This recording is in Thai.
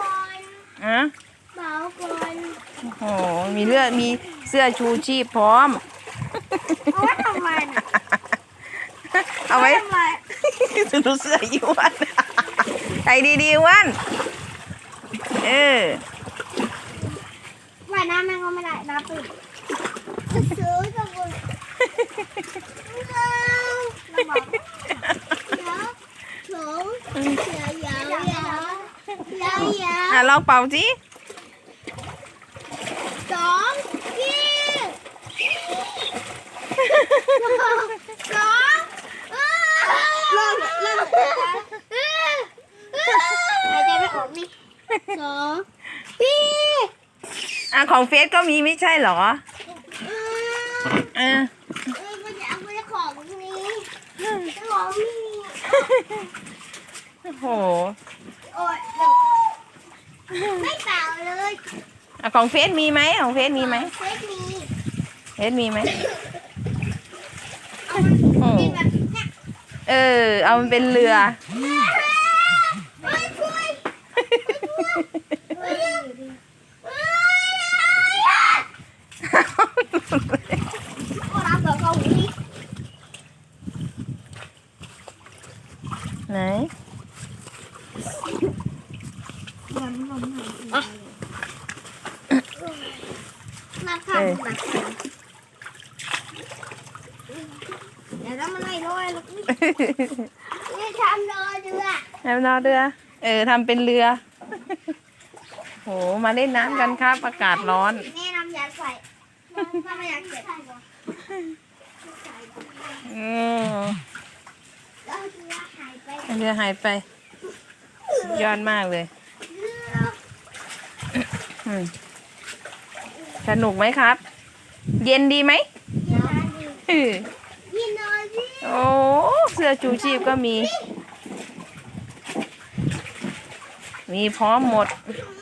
ก่อนอะเบาก่อนโอ้โหมีเลือดมีเสื้อชูชีพพร้อม เอาไว้ทำไมน่ะเอาไว้ทำไมดูเสื้ออีวันใส่ดีๆวันเออว่ายน้ำมันก็ไม่ได้น้ำปิดซื้อจังเลยเอาระวังเดี๋ยวสอง อะลองเป่าสิสองพี่สองเริ่มเริ่มหายใจไม่ออกนี่สองพี่อะของเฟสก็มีไม่ใช่เหรอเออเอ้ยมันจะเอาไปของนี้ของนี่โอ้โห โอ้ยไม่เปล่า เลยอะของเฟสมีไหมของเฟสมีไหมเฟซมีเฟสมีไหมเอามันเป็นแบบเนี้ยเออ เอามันเป็นเรือเฮ้ยช่วยเฮ้ยเฮ้ยก็รับกับเขาอีกไหนมา ค่ะมาเดี๋ยวเรามาไล่ร้อยลูกนี่นี่ทำเลยเดือแล้วนอเรือ เออทำเป็นเรือ โห มาเล่นน้ำกันครับ อากาศร้อน แม่น้ำยาใส่ถ้าไม่อยากเก็บอืมแล้วเรือหายไปเรือหายไป สุดยอดมากเลยเรืออืม สนุกไหมครับ เย็นดีไหมยาดีเออพี่นอนสิโอ้เสื้อชูชีพก็มี มีพร้อมหมดอื